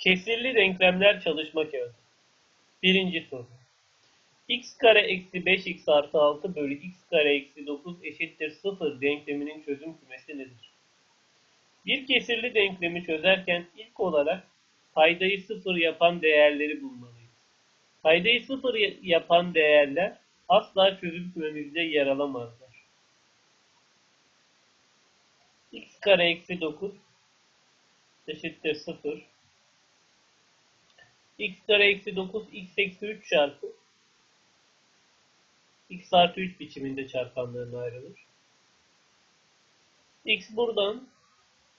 Kesirli denklemler çalışma kağıdı. Birinci soru. x kare eksi 5x artı 6 bölü x kare eksi 9 eşittir 0 denkleminin çözüm kümesi nedir? Bir kesirli denklemi çözerken ilk olarak paydayı sıfır yapan değerleri bulmalıyız. Paydayı sıfır ya- yapan değerler asla çözüm kümemizde yer alamazlar. x kare eksi 9 eşittir 0 x kare eksi 9 x eksi 3 çarpı x artı 3 biçiminde çarpanlarına ayrılır. x buradan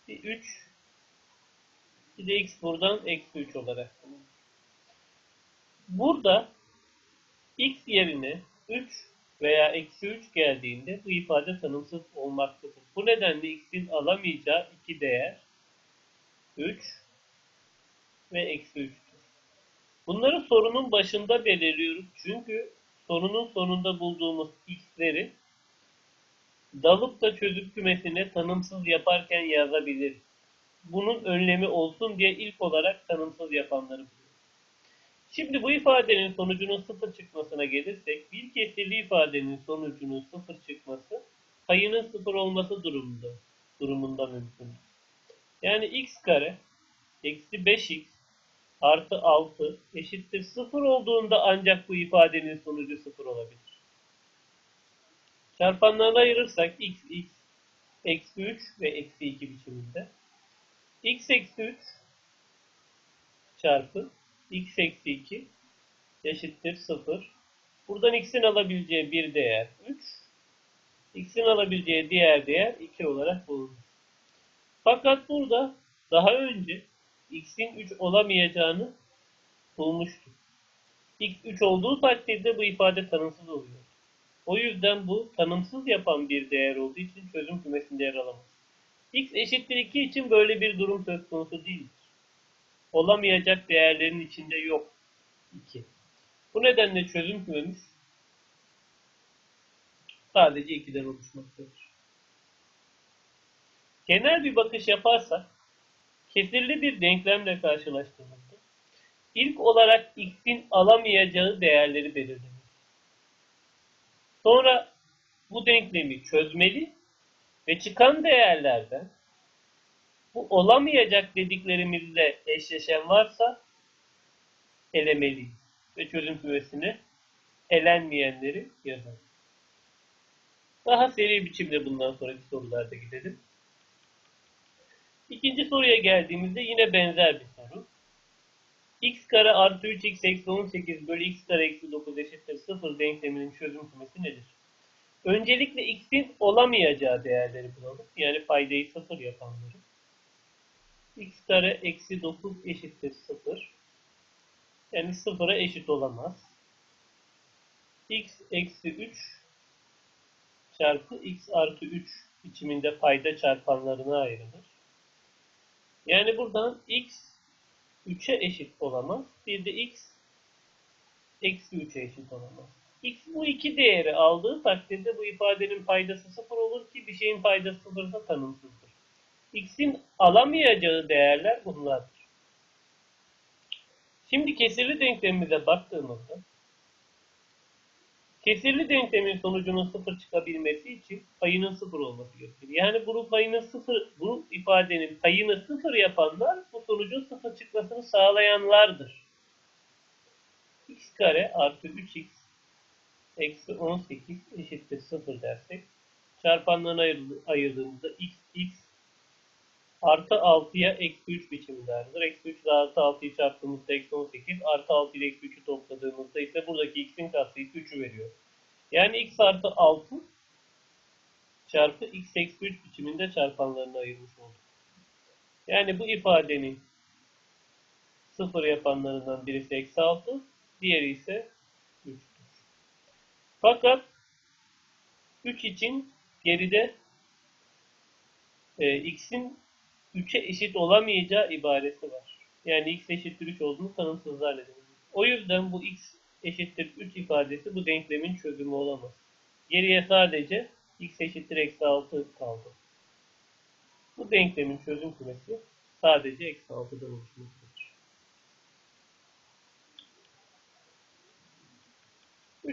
bir 3 bir de x buradan eksi 3 olarak. Burada x yerine 3 veya eksi 3 geldiğinde bu ifade tanımsız olmaktadır. Bu nedenle x'in alamayacağı iki değer 3 ve eksi 3'tür. Bunları sorunun başında belirliyoruz. Çünkü sorunun sonunda bulduğumuz x'leri dalıp da çözüm kümesine tanımsız yaparken yazabiliriz. Bunun önlemi olsun diye ilk olarak tanımsız yapanları. Şimdi bu ifadenin sonucunun sıfır çıkmasına gelirsek, bir kesirli ifadenin sonucunun sıfır çıkması, payının sıfır olması durumunda, durumunda mümkün. Yani x kare eksi 5x artı 6 eşittir 0 olduğunda ancak bu ifadenin sonucu 0 olabilir. Çarpanlarına ayırırsak x, x, eksi 3 ve eksi 2 biçiminde. x eksi 3 çarpı x eksi 2 eşittir 0. Buradan x'in alabileceği bir değer 3. x'in alabileceği diğer değer 2 olarak bulunur. Fakat burada daha önce x'in 3 olamayacağını bulmuştuk. x 3 olduğu takdirde bu ifade tanımsız oluyor. O yüzden bu tanımsız yapan bir değer olduğu için çözüm kümesinde yer alamaz. x eşittir 2 için böyle bir durum söz konusu değildir. Olamayacak değerlerin içinde yok 2. Bu nedenle çözüm kümemiz sadece 2'den oluşmaktadır. Genel bir bakış yaparsak kesirli bir denklemle karşılaştığımızda ilk olarak x'in alamayacağı değerleri belirlemeliyiz. Sonra bu denklemi çözmeli ve çıkan değerlerden bu olamayacak dediklerimizle eşleşen varsa elemeliyiz ve çözüm kümesine elenmeyenleri yazalım. Daha seri biçimde bundan sonraki sorularda gidelim. İkinci soruya geldiğimizde yine benzer bir soru. x kare artı 3x eksi 18 bölü x kare eksi 9 eşittir 0 denkleminin çözüm kümesi nedir? Öncelikle x'in olamayacağı değerleri bulalım. Yani paydayı 0 yapanları. x kare eksi 9 eşittir 0. Yani 0'a eşit olamaz. x eksi 3 çarpı x artı 3 biçiminde payda çarpanlarına ayrılır. Yani buradan x 3'e eşit olamaz. Bir de x eksi 3'e eşit olamaz. x bu iki değeri aldığı takdirde bu ifadenin paydası 0 olur ki bir şeyin paydası 0 ise tanımsızdır. x'in alamayacağı değerler bunlardır. Şimdi kesirli denklemimize baktığımızda Kesirli denklemin sonucunun sıfır çıkabilmesi için payının sıfır olması gerekir. Yani bunun payının sıfır, bu ifadenin payını sıfır yapanlar bu sonucun sıfır çıkmasını sağlayanlardır. x kare artı 3x eksi 18 eşittir sıfır dersek çarpanlarına ayır- ayırdığımızda x x artı 6'ya eksi 3 biçiminde ayrılır. Eksi 3 ile artı 6'yı çarptığımızda eksi 18 artı 6 ile eksi 3'ü topladığımızda ise buradaki x'in katsayısı 3'ü veriyor. Yani x artı 6 çarpı x eksi 3 biçiminde çarpanlarını ayırmış olduk. Yani bu ifadenin sıfır yapanlarından birisi eksi 6, diğeri ise 3'tür. Fakat 3 için geride e, x'in 3'e eşit olamayacağı ibaresi var. Yani x eşittir 3 olduğunu tanımsızlarla demek. O yüzden bu x eşittir 3 ifadesi bu denklemin çözümü olamaz. Geriye sadece x eşittir eksi 6 kaldı. Bu denklemin çözüm kümesi sadece eksi 6'dan oluşmaktadır.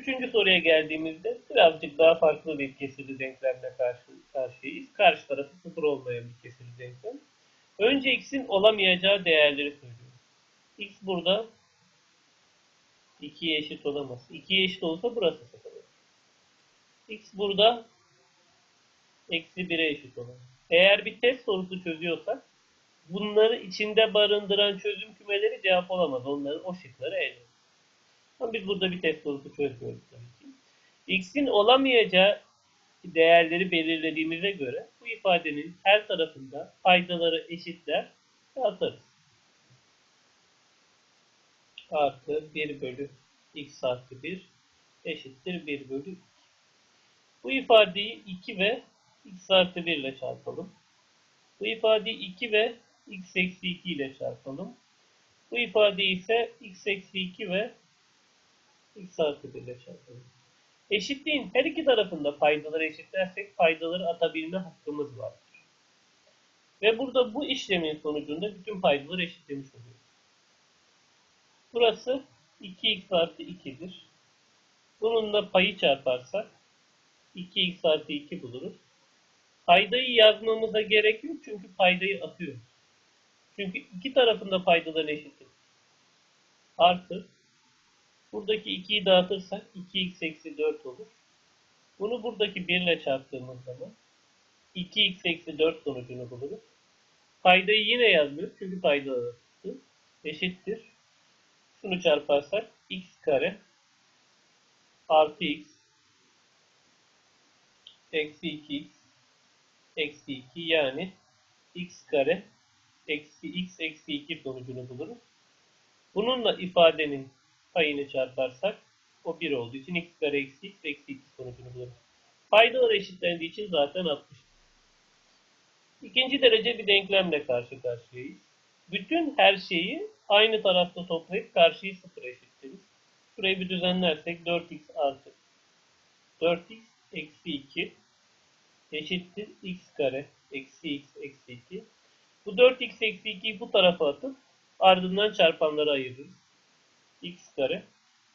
Üçüncü soruya geldiğimizde birazcık daha farklı bir kesirli denklemle karşı karşıyayız. Karşı tarafı sıfır olmayan bir kesirli denklem. Önce x'in olamayacağı değerleri söylüyoruz. x burada 2'ye eşit olamaz. 2'ye eşit olsa burası sıfır olur. x burada eksi 1'e eşit olamaz. Eğer bir test sorusu çözüyorsak bunları içinde barındıran çözüm kümeleri cevap olamaz. Onları o şıkları ele. Ama biz burada bir test sorusu çözmüyoruz tabii ki. X'in olamayacağı değerleri belirlediğimize göre bu ifadenin her tarafında faydaları eşitler ve atarız. Artı 1 bölü x artı 1 eşittir 1 bölü 2. Bu ifadeyi 2 ve x artı 1 ile çarpalım. Bu ifadeyi 2 ve x eksi 2 ile çarpalım. Bu ifadeyi ise x eksi 2 ve x artı 1 ile çarpalım. Eşitliğin her iki tarafında paydaları eşitlersek paydaları atabilme hakkımız vardır. Ve burada bu işlemin sonucunda bütün paydaları eşitlemiş oluyoruz. Burası 2x artı 2'dir. Bununla payı çarparsak 2x artı 2 buluruz. Paydayı yazmamıza gerek yok çünkü paydayı atıyoruz. Çünkü iki tarafında paydaların eşittir. Artı buradaki 2'yi dağıtırsak 2x eksi 4 olur. Bunu buradaki 1 ile çarptığımız zaman 2x eksi 4 sonucunu buluruz. Paydayı yine yazmıyoruz çünkü payda eşittir. Şunu çarparsak x kare artı x eksi 2x eksi 2 yani x kare eksi x eksi 2 sonucunu buluruz. Bununla ifadenin payını çarparsak o 1 olduğu için x kare eksi x eksi 2 sonucunu buluruz. Paydalar eşitlendiği için zaten 60. İkinci derece bir denklemle karşı karşıyayız. Bütün her şeyi aynı tarafta toplayıp karşıyı sıfır eşitleriz. Şurayı bir düzenlersek 4x artı 4x eksi 2 eşittir x kare eksi x eksi 2. Bu 4x eksi 2'yi bu tarafa atıp ardından çarpanları ayırırız. X kare.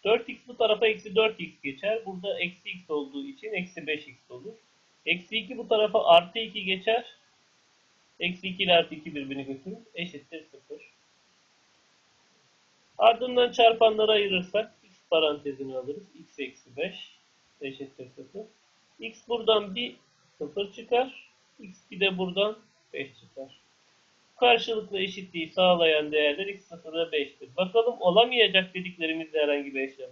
4x bu tarafa eksi 4x geçer. Burada eksi x olduğu için eksi 5x olur. Eksi 2 bu tarafa artı 2 geçer. Eksi 2 ile artı 2 birbirini götürür. Eşittir 0. Ardından çarpanları ayırırsak x parantezini alırız. x eksi 5 eşittir 0. x buradan bir 0 çıkar. x bir de buradan 5 çıkar. Karşılıklı eşitliği sağlayan değerler x 0 ve 5'tir. Bakalım olamayacak dediklerimizde herhangi bir eşlem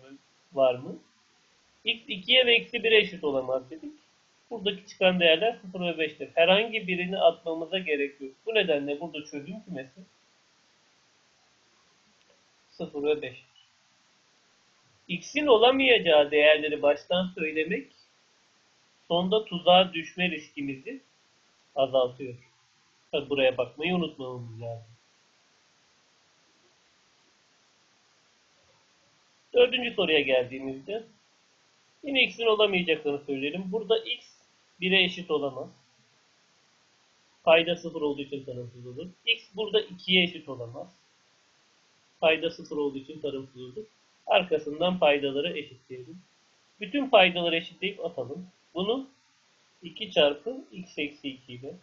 var mı? x 2'ye ve eksi 1'e eşit olamaz dedik. Buradaki çıkan değerler 0 ve 5'tir. Herhangi birini atmamıza gerek yok. Bu nedenle burada çözüm kümesi 0 ve 5'tir. X'in olamayacağı değerleri baştan söylemek sonda tuzağa düşme riskimizi azaltıyor. Buraya bakmayı unutmamamız lazım. Dördüncü soruya geldiğimizde yine x'in olamayacaklarını söyleyelim. Burada x 1'e eşit olamaz. Payda 0 olduğu için tanımsız olur. x burada 2'ye eşit olamaz. Payda 0 olduğu için tarımsız olur. Arkasından paydaları eşitleyelim. Bütün paydaları eşitleyip atalım. Bunu 2 çarpı x eksi 2 ile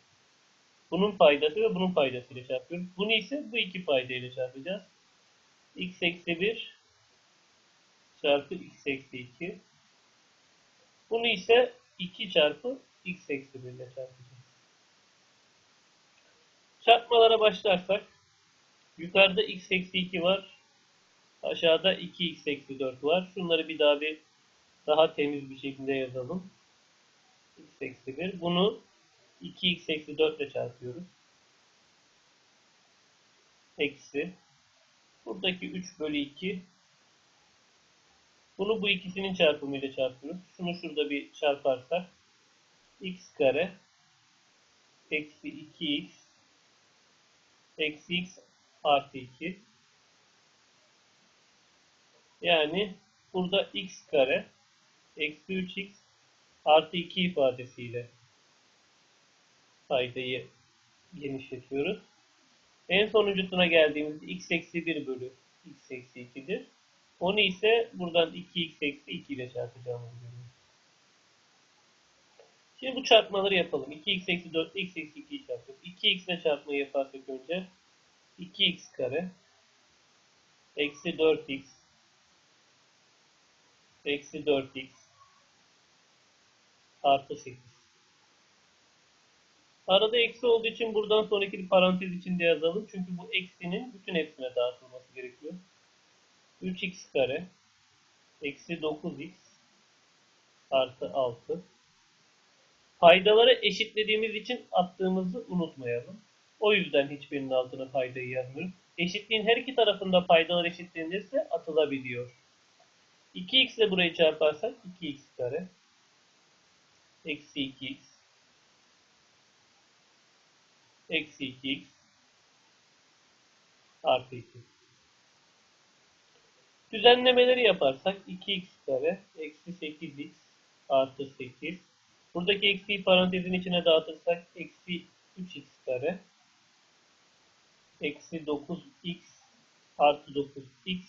bunun paydası ve bunun paydası ile çarpıyoruz. Bunu ise bu iki payda ile çarpacağız. x eksi 1 çarpı x eksi 2. Bunu ise 2 çarpı x eksi 1 ile çarpacağız. Çarpmalara başlarsak yukarıda x eksi 2 var. Aşağıda 2x eksi 4 var. Şunları bir daha bir daha temiz bir şekilde yazalım. x eksi 1. Bunu 2x eksi 4 ile çarpıyoruz. Eksi. Buradaki 3 bölü 2. Bunu bu ikisinin çarpımıyla çarpıyoruz. Şunu şurada bir çarparsak. x kare eksi 2x eksi x artı 2 yani burada x kare eksi 3x artı 2 ifadesiyle paydayı genişletiyoruz. En sonuncusuna geldiğimizde x eksi 1 bölü x eksi 2'dir. Onu ise buradan 2x eksi 2 ile çarpacağımızı görüyoruz. Şimdi bu çarpmaları yapalım. 2x eksi 4 x eksi 2'yi çarpıyoruz. 2x ile çarpmayı yaparsak önce 2x kare eksi 4x eksi 4x artı 8. Arada eksi olduğu için buradan sonraki bir parantez içinde yazalım. Çünkü bu eksinin bütün hepsine dağıtılması gerekiyor. 3x kare eksi 9x artı 6. Paydaları eşitlediğimiz için attığımızı unutmayalım. O yüzden hiçbirinin altına paydayı yazmıyoruz. Eşitliğin her iki tarafında paydalar eşitlenirse atılabiliyor. 2x ile burayı çarparsak 2x kare eksi 2x eksi 2x artı 2. Düzenlemeleri yaparsak 2x kare eksi 8x artı 8. Buradaki eksiyi parantezin içine dağıtırsak eksi 3x kare eksi 9x artı 9x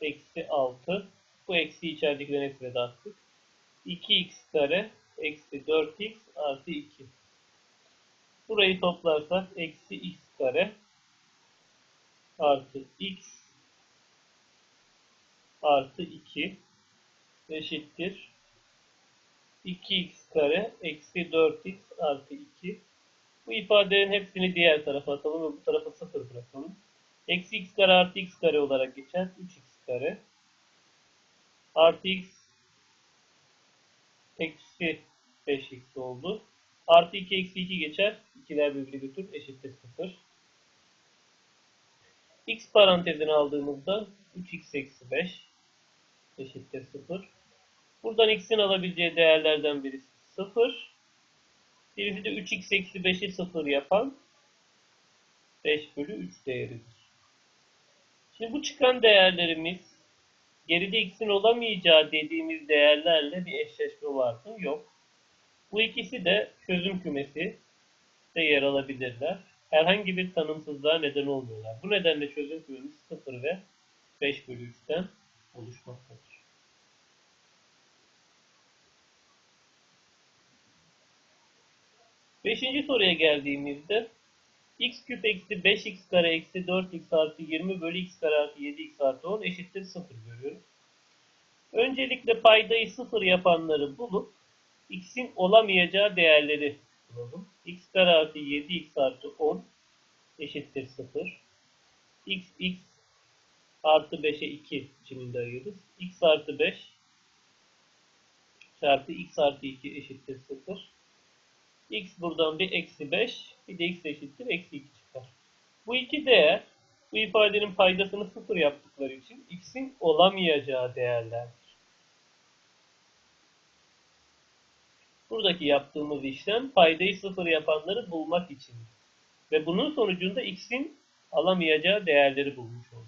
eksi 6. Bu eksi içeridekilerin hepsine dağıttık. 2x kare eksi 4x artı 2. Burayı toplarsak eksi x kare artı x artı 2 eşittir 2x kare eksi 4x artı 2. Bu ifadelerin hepsini diğer tarafa atalım ve bu tarafa 0 bırakalım. Eksi x kare artı x kare olarak geçer. 3x kare artı x eksi 5x oldu. Artı 2 eksi 2 geçer. 2'ler birbirini götür. Eşittir 0. X parantezini aldığımızda 3x eksi 5 eşittir 0. Buradan x'in alabileceği değerlerden birisi 0. Birisi de 3x eksi 5'i 0 yapan 5 bölü 3 değeridir. Şimdi bu çıkan değerlerimiz geride x'in olamayacağı dediğimiz değerlerle bir eşleşme var mı? Yok. Bu ikisi de çözüm kümesi de yer alabilirler. Herhangi bir tanımsızlığa neden olmuyorlar. Bu nedenle çözüm kümemiz 0 ve 5 bölü 3'ten oluşmaktadır. Beşinci soruya geldiğimizde x küp eksi 5x kare eksi 4x artı 20 bölü x kare artı 7x artı 10 eşittir 0 görüyoruz. Öncelikle paydayı 0 yapanları bulup x'in olamayacağı değerleri bulalım. x kare artı 7x artı 10 eşittir 0. x, x artı 5'e 2 biçiminde ayırırız. x artı 5 çarpı x artı 2 eşittir 0. x buradan bir eksi 5 bir de x eşittir eksi 2 çıkar. Bu iki değer bu ifadenin paydasını 0 yaptıkları için x'in olamayacağı değerlerdir. Buradaki yaptığımız işlem paydayı sıfır yapanları bulmak için. Ve bunun sonucunda x'in alamayacağı değerleri bulmuş olduk.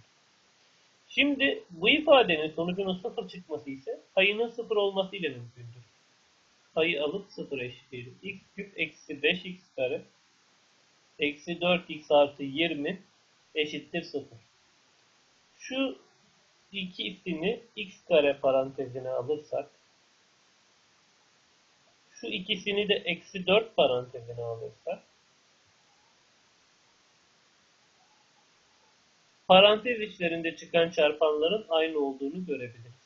Şimdi bu ifadenin sonucunun sıfır çıkması ise payının sıfır olması ile mümkündür. Payı alıp sıfır eşitleyelim. x küp eksi 5x kare eksi 4x artı 20 eşittir sıfır. Şu ikisini x kare parantezine alırsak şu ikisini de eksi 4 parantezine alırsak parantez içlerinde çıkan çarpanların aynı olduğunu görebiliriz.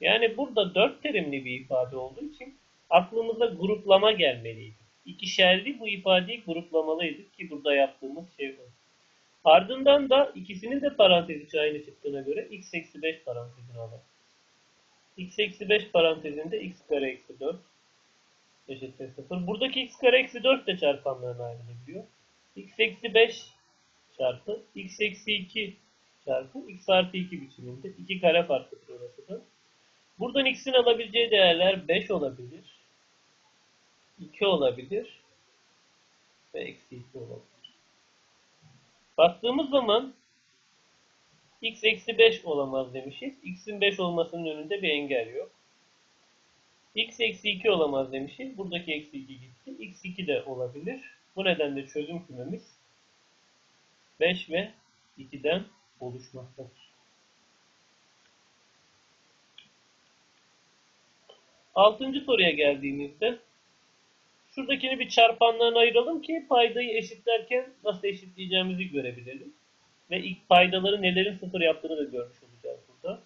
Yani burada 4 terimli bir ifade olduğu için aklımıza gruplama gelmeliydi. İkişerli bu ifadeyi gruplamalıydık ki burada yaptığımız şey bu. Ardından da ikisinin de parantez içi aynı çıktığına göre x eksi 5 parantezini alalım. x eksi 5 parantezinde x kare eksi 4 eşittir 0. Buradaki x kare eksi 4 de çarpanlarına ayrılabiliyor. x eksi 5 çarpı x eksi 2 çarpı x artı 2 biçiminde. 2 kare farklıdır orası da. Buradan x'in alabileceği değerler 5 olabilir. 2 olabilir. Ve eksi 2 olabilir. Baktığımız zaman x eksi 5 olamaz demişiz. x'in 5 olmasının önünde bir engel yok x eksi 2 olamaz demişiz. Buradaki eksi 2 gitti. x 2 de olabilir. Bu nedenle çözüm kümemiz 5 ve 2'den oluşmaktadır. Altıncı soruya geldiğimizde şuradakini bir çarpanlarına ayıralım ki paydayı eşitlerken nasıl eşitleyeceğimizi görebilelim. Ve ilk paydaları nelerin sıfır yaptığını da görmüş olacağız burada.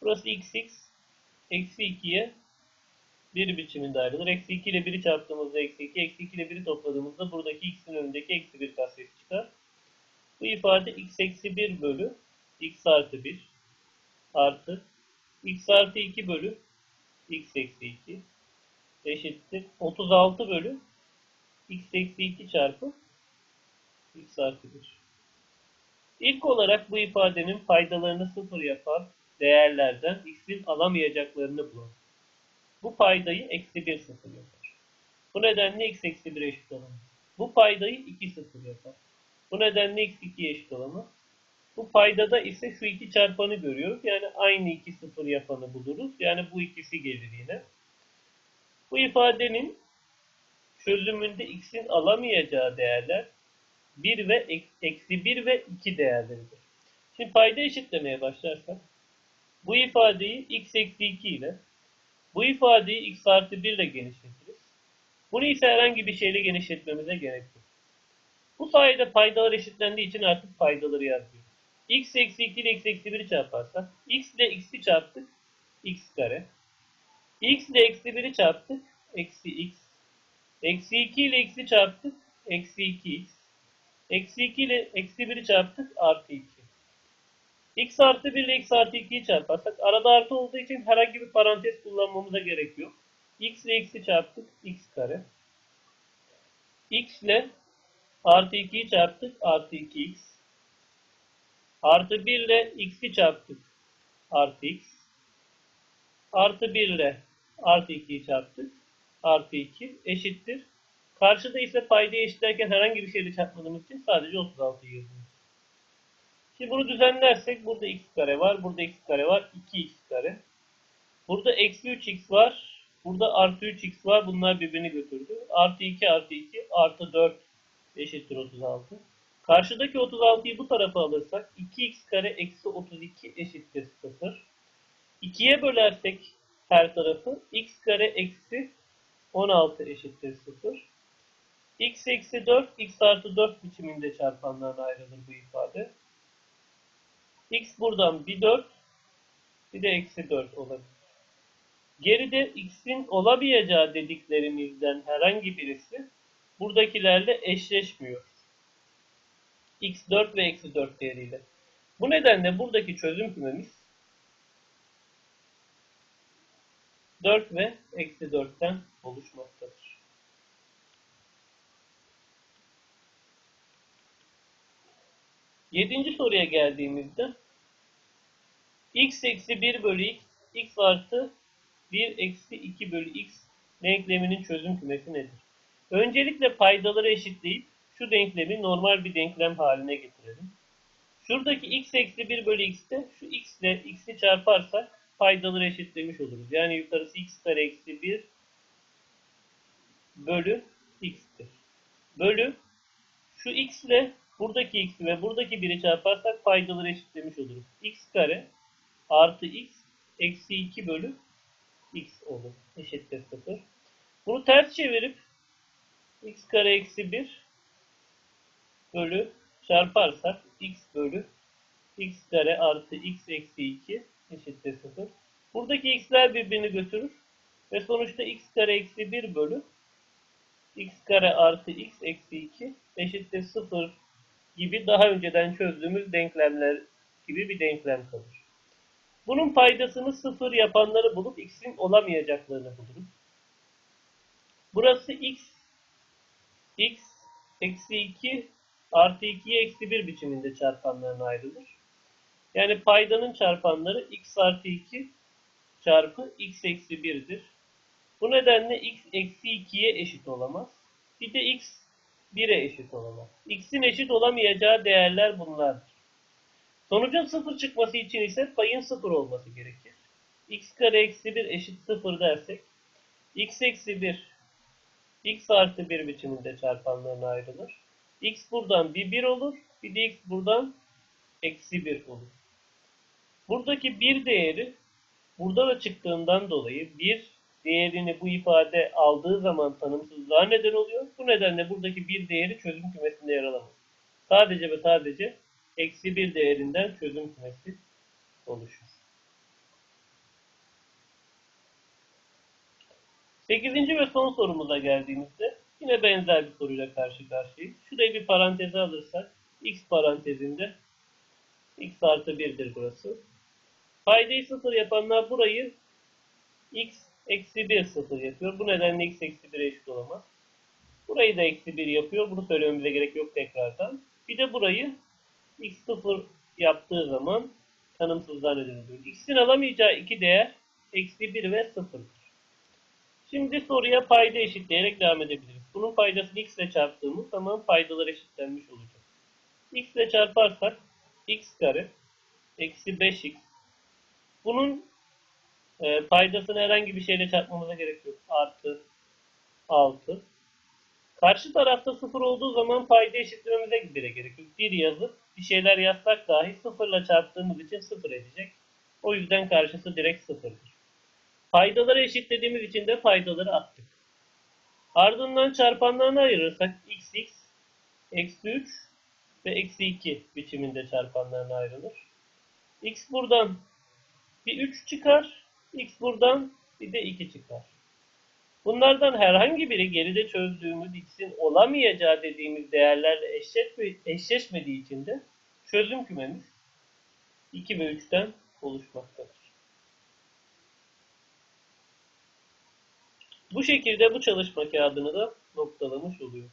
Burası xx, eksi 2'ye 1 biçiminde ayrılır. Eksi 2 ile 1'i çarptığımızda eksi 2, eksi 2 ile 1'i topladığımızda buradaki x'in önündeki eksi 1 katsayısı çıkar. Bu ifade x eksi 1 bölü x artı 1 artı x artı 2 bölü x eksi 2 eşittir. 36 bölü x eksi 2 çarpı x artı 1. İlk olarak bu ifadenin faydalarını sıfır yapan değerlerden x'in alamayacaklarını bulalım. Bu paydayı eksi 1 sıfır yapar. Bu nedenle x eksi 1 eşit olamaz. Bu paydayı 2 sıfır yapar. Bu nedenle x 2 eşit olamaz. Bu paydada ise şu iki çarpanı görüyoruz. Yani aynı iki sıfır yapanı buluruz. Yani bu ikisi gelir yine. Bu ifadenin çözümünde x'in alamayacağı değerler 1 ve eksi 1 ve 2 değerleridir. Şimdi payda eşitlemeye başlarsak bu ifadeyi x eksi 2 ile bu ifadeyi x artı 1 ile genişletiriz. Bunu ise herhangi bir şeyle genişletmemize gerek yok. Bu sayede paydalar eşitlendiği için artık paydaları yazıyoruz. x eksi 2 ile x eksi 1'i çarparsak x ile x'i çarptık x kare. x ile eksi 1'i çarptık eksi x. Eksi 2 ile x'i çarptık eksi 2x. Eksi 2 ile eksi 1'i çarptık artı 2. x artı 1 ile x artı 2'yi çarparsak arada artı olduğu için herhangi bir parantez kullanmamıza gerek yok. x ile x'i çarptık x kare. x ile artı 2'yi çarptık artı 2x. Artı 1 ile x'i çarptık artı x. Artı 1 ile artı 2'yi çarptık artı 2 eşittir. Karşıda ise paydayı eşitlerken herhangi bir şeyle çarpmadığımız için sadece 36 yazıyoruz. Şimdi bunu düzenlersek burada x kare var, burada x kare var, 2x kare. Burada eksi 3x var, burada artı 3x var. Bunlar birbirini götürdü. Artı 2 artı 2 artı 4 eşittir 36. Karşıdaki 36'yı bu tarafa alırsak 2x kare eksi 32 eşittir 0. 2'ye bölersek her tarafı x kare eksi 16 eşittir 0. x eksi 4, x artı 4 biçiminde çarpanlarına ayrılır bu ifade. X buradan bir 4, bir de eksi 4 olabilir. Geride x'in olamayacağı dediklerimizden herhangi birisi buradakilerle eşleşmiyor. x 4 ve eksi 4 değeriyle. Bu nedenle buradaki çözüm kümemiz 4 ve eksi 4'ten oluşmaktadır. Yedinci soruya geldiğimizde x eksi 1 bölü x, x artı 1 eksi 2 bölü x denkleminin çözüm kümesi nedir? Öncelikle paydaları eşitleyip şu denklemi normal bir denklem haline getirelim. Şuradaki x eksi 1 bölü x'te şu x ile x'i çarparsak paydaları eşitlemiş oluruz. Yani yukarısı x kare eksi 1 bölü x'tir. Bölü şu x ile buradaki x ve buradaki 1'i çarparsak paydaları eşitlemiş oluruz. x kare artı x eksi 2 bölü x olur. Eşittir 0. Bunu ters çevirip x kare eksi 1 bölü çarparsak x bölü x kare artı x eksi 2 eşittir 0. Buradaki x'ler birbirini götürür. Ve sonuçta x kare eksi 1 bölü x kare artı x eksi 2 eşittir 0 gibi daha önceden çözdüğümüz denklemler gibi bir denklem kalır. Bunun paydasını 0 yapanları bulup x'in olamayacaklarını buluruz. Burası x, x eksi 2 artı 2'ye eksi 1 biçiminde çarpanlarına ayrılır. Yani paydanın çarpanları x artı 2 çarpı x eksi 1'dir. Bu nedenle x eksi 2'ye eşit olamaz. Bir de x 1'e eşit olamaz. x'in eşit olamayacağı değerler bunlardır. Sonucun 0 çıkması için ise payın 0 olması gerekir. x kare eksi 1 eşit 0 dersek x eksi 1 x artı 1 biçiminde çarpanlarına ayrılır. x buradan bir 1 olur. Bir de x buradan eksi 1 olur. Buradaki 1 değeri burada da çıktığından dolayı 1 değerini bu ifade aldığı zaman tanımsızlığa neden oluyor. Bu nedenle buradaki bir değeri çözüm kümesinde yer alamaz. Sadece ve sadece eksi bir değerinden çözüm kümesi oluşur. Sekizinci ve son sorumuza geldiğimizde yine benzer bir soruyla karşı karşıyayız. Şurayı bir paranteze alırsak x parantezinde x artı 1'dir burası. Paydayı sıfır yapanlar burayı x eksi 1 sıfır yapıyor. Bu nedenle x eksi 1'e eşit olamaz. Burayı da eksi 1 yapıyor. Bunu söylememize gerek yok tekrardan. Bir de burayı x sıfır yaptığı zaman tanımsızlığa neden. X'in alamayacağı iki değer eksi 1 ve 0'dır. Şimdi soruya payda eşitleyerek devam edebiliriz. Bunun paydasını x ile çarptığımız zaman paydalar eşitlenmiş olacak. x ile çarparsak x kare eksi 5x. Bunun e, paydasını herhangi bir şeyle çarpmamıza gerek yok. Artı 6. Karşı tarafta 0 olduğu zaman payda eşitlememize bile gerek yok. 1 yazıp bir şeyler yazsak dahi 0 ile çarptığımız için 0 edecek. O yüzden karşısı direkt 0'dır. Paydaları eşitlediğimiz için de paydaları attık. Ardından çarpanlarını ayırırsak x x eksi 3 ve eksi 2 biçiminde çarpanlarına ayrılır. x buradan bir 3 çıkar. X buradan bir de 2 çıkar. Bunlardan herhangi biri geride çözdüğümüz x'in olamayacağı dediğimiz değerlerle eşleşme, eşleşmediği için de çözüm kümemiz 2 ve 3'ten oluşmaktadır. Bu şekilde bu çalışma kağıdını da noktalamış oluyor.